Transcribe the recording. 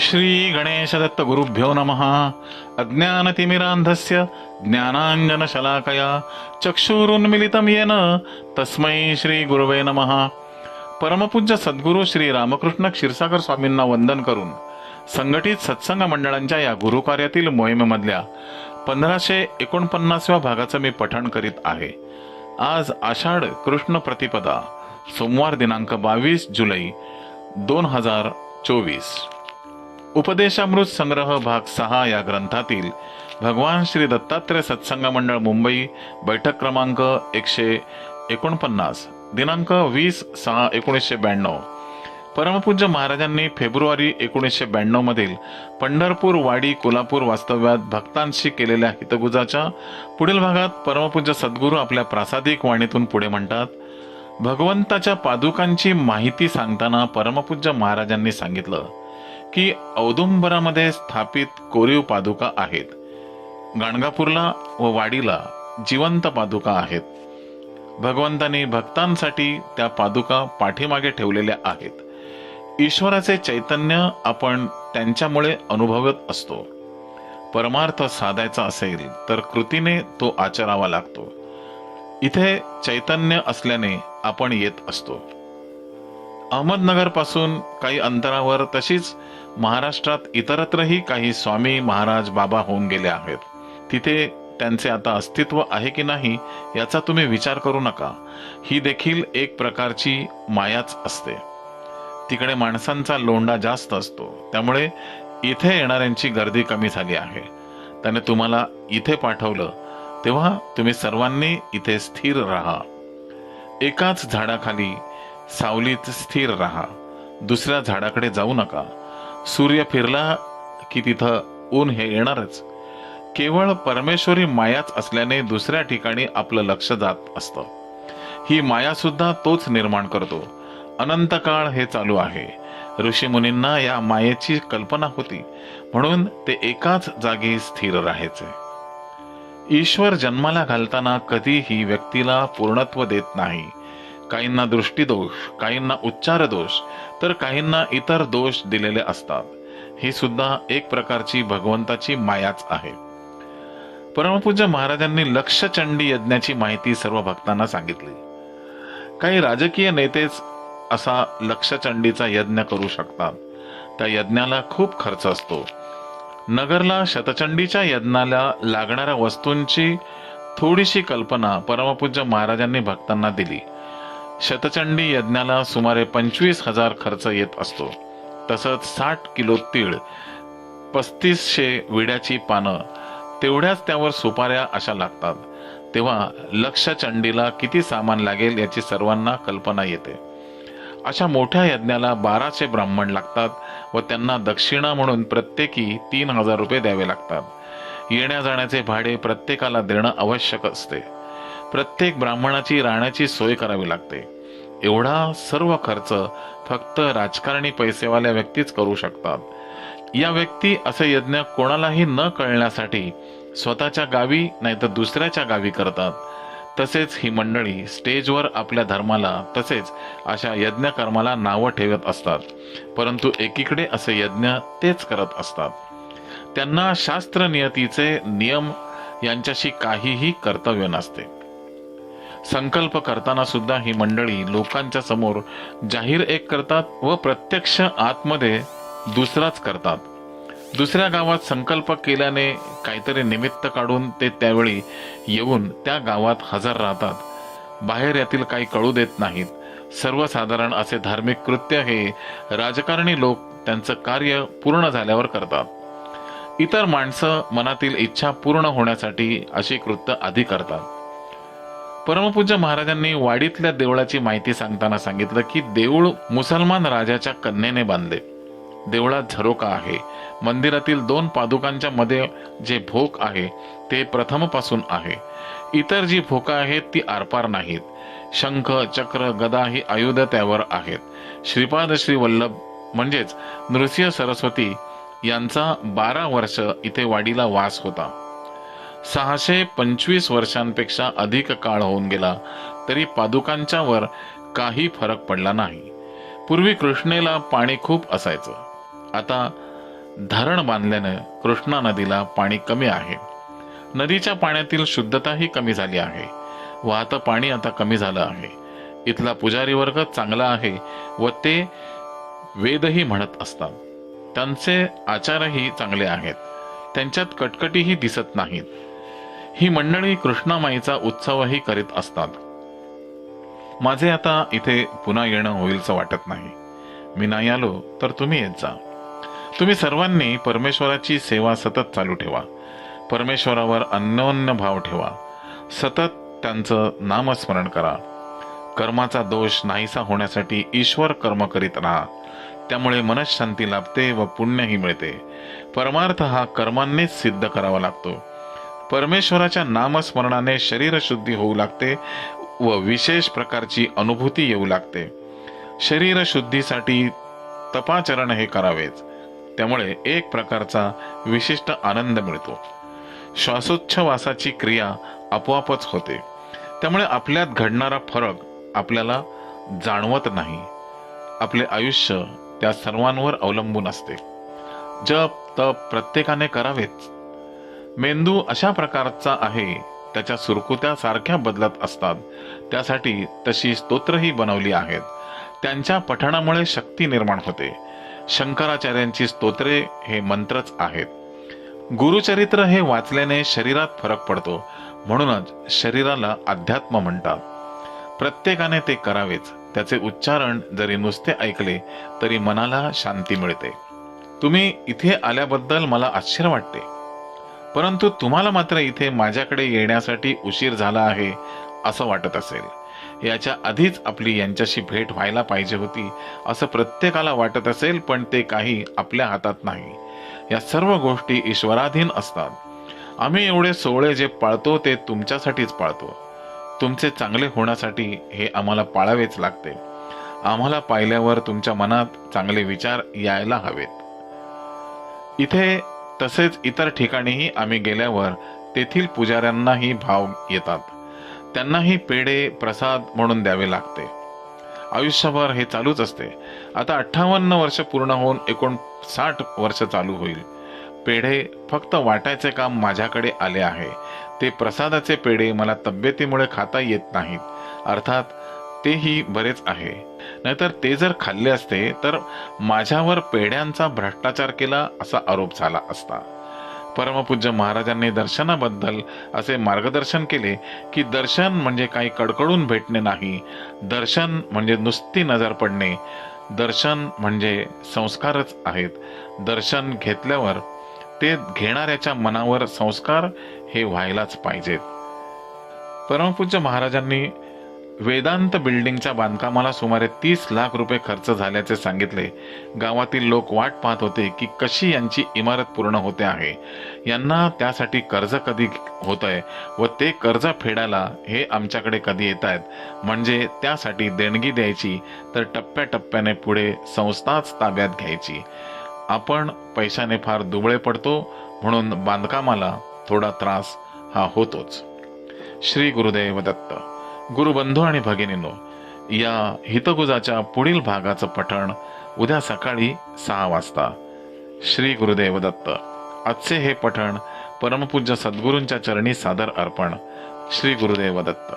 श्री गणेशदत्त गुरुभ्यो नमः। अज्ञानतिमिरान्धस्य ज्ञानाञ्जनशलाकया चक्षुरुन्मिलितं येन तस्मै श्री गुरुवे नमः। परमपूज्य सद्गुरू श्री रामकृष्ण क्षीरसागर स्वामींना वंदन करून संघटित सत्संग मंडळांच्या या गुरुकार्यातील मोहिमेमधल्या पंधराशे एकोणपन्नासव्या भागाचं मी पठण करीत आहे. आज आषाढ कृष्ण प्रतिपदा सोमवार दिनांक बावीस जुलै दोन हजार चोवीस. उपदेशामृत संग्रह भाग सहा या ग्रंथातील भगवान श्री दत्तात्रय सत्संग मंडळ मुंबई बैठक क्रमांक एकशे एकोणपन्नास दिनांक वीस सहा एकोणीसशे ब्याण्णव. परमपूज्य महाराजांनी फेब्रुवारी एकोणीसशे ब्याण्णव मधील पंढरपूर वाडी कोल्हापूर वास्तव्यात भक्तांशी केलेल्या हितगुजाच्या पुढील भागात परमपूज्य सद्गुरू आपल्या प्रासादिक वाणीतून पुढे म्हणतात भगवंताच्या पादुकांची माहिती सांगताना परमपूज्य महाराजांनी सांगितलं की औदुंबरामध्ये स्थापित कोरीव पादुका आहेत. गाणगापूरला व वाडीला जिवंत पादुका आहेत. भगवंतांनी भक्तांसाठी त्या पादुका पाठीमागे ठेवलेल्या आहेत. ईश्वराचे चैतन्य आपण त्यांच्यामुळे अनुभवत असतो. परमार्थ साधायचा असेल तर कृतीने तो आचरावा लागतो. इथे चैतन्य असल्याने आपण येत असतो. अहमदनगरपासून काही अंतरावर तशीच महाराष्ट्रात इतरत्रही काही स्वामी महाराज बाबा होऊन गेले आहेत. तिथे त्यांचे आता अस्तित्व आहे की नाही याचा तुम्ही विचार करू नका. ही देखील एक प्रकारची मायाच असते. तिकडे माणसांचा लोंडा जास्त असतो. त्यामुळे इथे येणाऱ्यांची गर्दी कमी झाली आहे. त्याने तुम्हाला इथे पाठवलं तेव्हा तुम्ही सर्वांनी इथे स्थिर राहा. एकाच झाडाखाली सावलीत स्थिर राहा. दुसऱ्या झाडाकडे जाऊ नका. सूर्य फिरला की तिथं ऊन हे येणारच. केवळ परमेश्वरी मायाच असल्याने दुसऱ्या ठिकाणी आपलं लक्ष जात असतं. ही माया सुद्धा तोच निर्माण करतो. अनंत काळ हे चालू आहे. ऋषीमुनींना या मायेची कल्पना होती. म्हणून ते एकाच जागी स्थिर राहायचे. ईश्वर जन्माला घालताना कधीही व्यक्तीला पूर्णत्व देत नाही. काहींना दृष्टीदोष काहींना उच्चार दोष तर काहींना इतर दोष दिलेले असतात. ही सुद्धा एक प्रकारची भगवंताची मायाच आहे. परमपूज्य महाराजांनी लक्षचंडी यज्ञाची माहिती सर्व भक्तांना सांगितली. काही राजकीय नेतेच असा लक्षचंडीचा यज्ञ करू शकतात. त्या यज्ञाला खूप खर्च असतो. नगरला शतचंडीच्या यज्ञाला लागणाऱ्या वस्तूंची थोडीशी कल्पना परमपूज्य महाराजांनी भक्तांना दिली. शतचंडी यज्ञाला सुमारे पंचवीस हजार खर्च येत असतो. तसंच साठ किलो तीळ पस्तीसशे विड्याची पानं तेवढ्याच त्यावर सुपाऱ्या अशा लागतात. तेव्हा लक्ष चंडीला किती सामान लागेल याची सर्वांना कल्पना येते. अशा मोठ्या यज्ञाला बाराशे ब्राह्मण लागतात व त्यांना दक्षिणा म्हणून प्रत्येकी तीन हजार रुपये द्यावे लागतात. येण्या जाण्याचे भाडे प्रत्येकाला देणं आवश्यक असते. प्रत्येक ब्राह्मणाची राहण्याची सोय करावी लागते. एवढा सर्व खर्च फक्त राजकारणी पैसेवाल्या व्यक्तीच करू शकतात. या व्यक्ती असे यज्ञ कोणालाही न कळण्यासाठी स्वतःच्या गावी नाही तर दुसऱ्याच्या गावी करतात. तसेच ही मंडळी स्टेजवर आपल्या धर्माला तसेच अशा यज्ञ कर्माला नावं ठेवत असतात. परंतु एकीकडे असे यज्ञ तेच करत असतात. त्यांना शास्त्र नियतीचे नियम यांच्याशी काहीही कर्तव्य नसते. संकल्प करताना सुद्धा ही मंडळी लोकांच्या समोर जाहीर एक करतात व प्रत्यक्ष आतमध्ये दुसराच करतात. दुसऱ्या गावात संकल्प केल्याने काहीतरी निमित्त काढून ते त्यावेळी येऊन त्या गावात हजर राहतात. बाहेर यातील काही कळू देत नाहीत. सर्वसाधारण असे धार्मिक कृत्य हे राजकारणी लोक त्यांचं कार्य पूर्ण झाल्यावर करतात. इतर माणसं मनातील इच्छा पूर्ण होण्यासाठी अशी कृत्य आधी करतात. परमपूज्य महाराजांनी वाडीतल्या देवळाची माहिती सांगताना सांगितलं की देऊळ मुसलमान राजाच्या कन्येने बांधले. देवळात झरोका आहे. मंदिरातील दोन पादुकांच्या मध्ये जे भोक आहे ते प्रथमपासून आहे. इतर जी भोका आहेत ती आरपार नाहीत. शंख चक्र गदा ही आयुध त्यावर आहेत. श्रीपाद श्री वल्लभ म्हणजेच नृसिंह सरस्वती यांचा बारा वर्ष इथे वाडीला वास होता. सहाशे पंचवीस वर्षांपेक्षा अधिक काळ होऊन गेला तरी पादुकांच्या वर काही फरक पडला नाही. पूर्वी कृष्णेला पाणी खूप असायचं. आता धरण बांधल्यानं कृष्णा नदीला पाणी कमी आहे. नदीच्या पाण्यातील शुद्धताही कमी झाली आहे. वाहतं पाणी आता कमी झालं आहे. इथला पुजारी वर्ग चांगला आहे व ते वेदही म्हणत असतात. त्यांचे आचारही चांगले आहेत. त्यांच्यात कटकटीही दिसत नाहीत. ही मंडळी कृष्णामाईचा उत्सवही करीत असतात. माझे आता इथे पुन्हा येणं होईलचं वाटत नाही. मी नाही आलो तर तुम्ही येत जा. तुम्ही सर्वांनी परमेश्वराची सेवा सतत चालू ठेवा. परमेश्वरावर अन्योन्य भाव ठेवा. सतत त्यांचं नामस्मरण करा. कर्माचा दोष नाहीसा होण्यासाठी ईश्वर कर्म करीत राहा. त्यामुळे मनशांती लाभते व पुण्यही मिळते. परमार्थ हा कर्मांनीच सिद्ध करावा लागतो. परमेश्वराच्या नामस्मरणाने शरीर शुद्धी होऊ लागते व विशेष प्रकारची अनुभूती येऊ लागते. शरीर शुद्धीसाठी तपाचरण हे करावेच त्यामुळे एक प्रकारचा विशिष्ट आनंद मिळतो. श्वासोच्छवासाची क्रिया आपोआपच होते. त्यामुळे आपल्यात घडणारा फरक आपल्याला जाणवत नाही. आपले आयुष्य त्या सर्वांवर अवलंबून असते. जप तप प्रत्येकाने करावेच मेंदू अशा प्रकारचा आहे. त्याच्या सुरकुत्या सारख्या बदलत असतात. त्यासाठी तशी स्तोत्रही बनवली आहेत. त्यांच्या पठणामुळे शक्ती निर्माण होते. शंकराचार्यांची स्तोत्रे हे मंत्रच आहेत. गुरुचरित्र हे वाचल्याने शरीरात फरक पडतो. म्हणूनच शरीराला अध्यात्म म्हणतात. प्रत्येकाने ते करावेच. त्याचे उच्चारण जरी नुसते ऐकले तरी मनाला शांती मिळते. तुम्ही इथे आल्याबद्दल मला आश्चर्य वाटते. परंतु तुम्हाला मात्र इथे माझ्याकडे येण्यासाठी उशीर झाला आहे असं वाटत असेल. याच्या आधीच आपली यांच्याशी भेट व्हायला पाहिजे होती असं प्रत्येकाला वाटत असेल पण ते काही आपल्या हातात नाही. या सर्व गोष्टी ईश्वराधीन असतात. आम्ही एवढे सोहळे जे पाळतो ते तुमच्यासाठीच पाळतो. तुमचे चांगले होण्यासाठी हे आम्हाला पाळावेच लागते. आम्हाला पाहिल्यावर तुमच्या मनात चांगले विचार यायला हवेत. इथे तसेच इतर ठिकाणीही आम्ही गेल्यावर तेथील पुजाऱ्यांनाही भाव येतात. त्यांनाही पेढे प्रसाद म्हणून द्यावे लागते. आयुष्यभर हे चालूच असते. आता अठ्ठावन्न वर्ष पूर्ण होऊन एकोणसाठ वर्ष चालू होईल. पेढे फक्त वाटायचे काम माझ्याकडे आले आहे. ते प्रसादाचे पेढे मला तब्येतीमुळे खाता येत नाहीत. अर्थात तेही बरेच आहे. नाहीतर ते जर खाल्ले असते तर माझ्यावर पेढ्यांचा भ्रष्टाचार केला असा आरोप झाला असता. परमपूज्य महाराजांनी दर्शनाबद्दल असे मार्गदर्शन केले की दर्शन म्हणजे काही कडकडून भेटणे नाही. दर्शन म्हणजे नुसती नजर पडणे. दर्शन म्हणजे संस्कारच आहेत. दर्शन घेतल्यावर ते घेणाऱ्याच्या मनावर संस्कार हे व्हायलाच पाहिजेत. परमपूज्य महाराजांनी वेदांत बिल्डिंगच्या बांधकामाला सुमारे तीस लाख रुपये खर्च झाल्याचे सांगितले. गावातील लोक वाट पाहत होते की कशी यांची इमारत पूर्ण होते आहे. यांना त्यासाठी कर्ज कधी होत आहे व ते कर्ज फेडायला हे आमच्याकडे कधी येत आहेत म्हणजे त्यासाठी देणगी द्यायची तर टप्प्याटप्प्याने पुढे संस्थाच ताब्यात घ्यायची. आपण पैशाने फार दुबळे पडतो म्हणून बांधकामाला थोडा त्रास हा होतोच. श्री गुरुदेव दत्त. गुरुबंधू आणि भगिनींनो या हितगुजाच्या पुढील भागाचं पठण उद्या सकाळी सहा वाजता. श्री गुरुदेव दत्त. आजचे हे पठण परमपूज्य सद्गुरूंच्या चरणी सादर अर्पण श्री गुरुदेव दत्त.